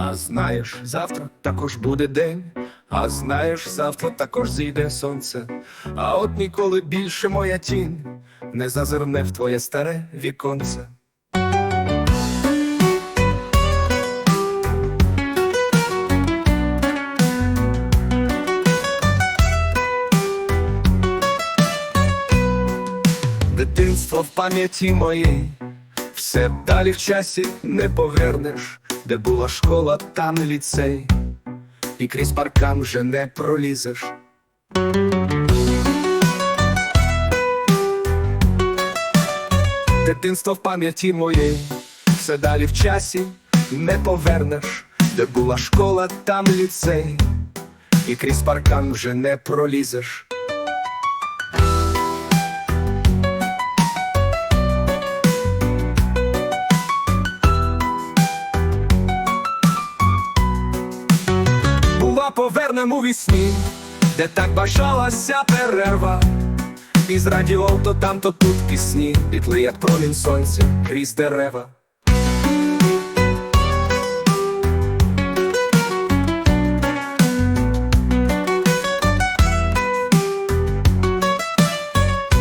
А знаєш, завтра також буде день, а знаєш, завтра також зійде сонце. А от ніколи більше моя тінь не зазирне в твоє старе віконце. Дитинство в пам'яті моїй, все далі в часі не повернеш, де була школа, там ліцей, і крізь паркан вже не пролізеш. Дитинство в пам'яті моїй, все далі в часі не повернеш, де була школа, там ліцей, і крізь паркан вже не пролізеш. Була у вісні, де так бажалася перерва. Із радіо то там, то тут пісні, Пітли, як промінь сонця, крізь дерева.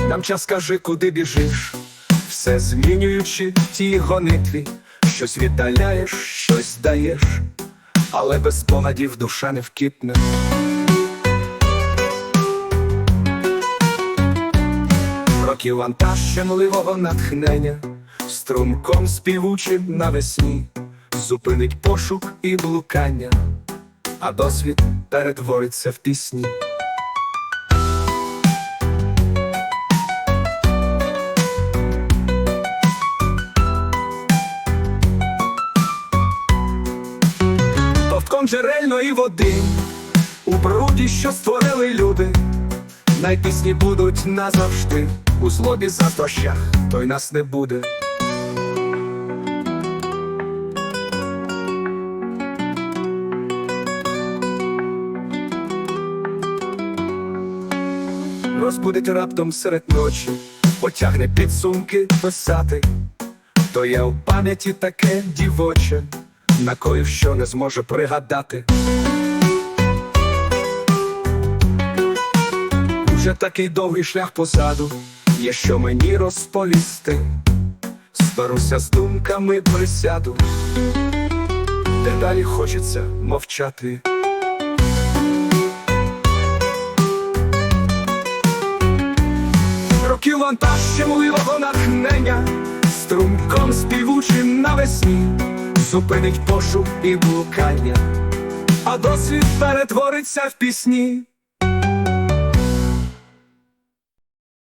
Нам час скажи, куди біжиш, все змінюючи в тій гонитві, щось віддаляєш, щось даєш, але без понадів душа не вкипне. Років вантаж щемливого натхнення, струмком співучим навесні, зупинить пошук і блукання, а досвід перетвориться в пісні. Товтком джерельної води, у пруді, що створили люди, найпісні будуть назавжди, у злобі заздрощах, той нас не буде. Розбудить раптом серед ночі, потягне підсумки писати, то я в пам'яті таке дівоче, накоїв, що не зможе пригадати. Вже такий довгий шлях позаду, є що мені розповісти. Зберуся з думками присяду, де далі хочеться мовчати. Років вантаж щемливого натхнення, струмком співучим навесні, зупинить пошук і блукання, а досвід перетвориться в пісні.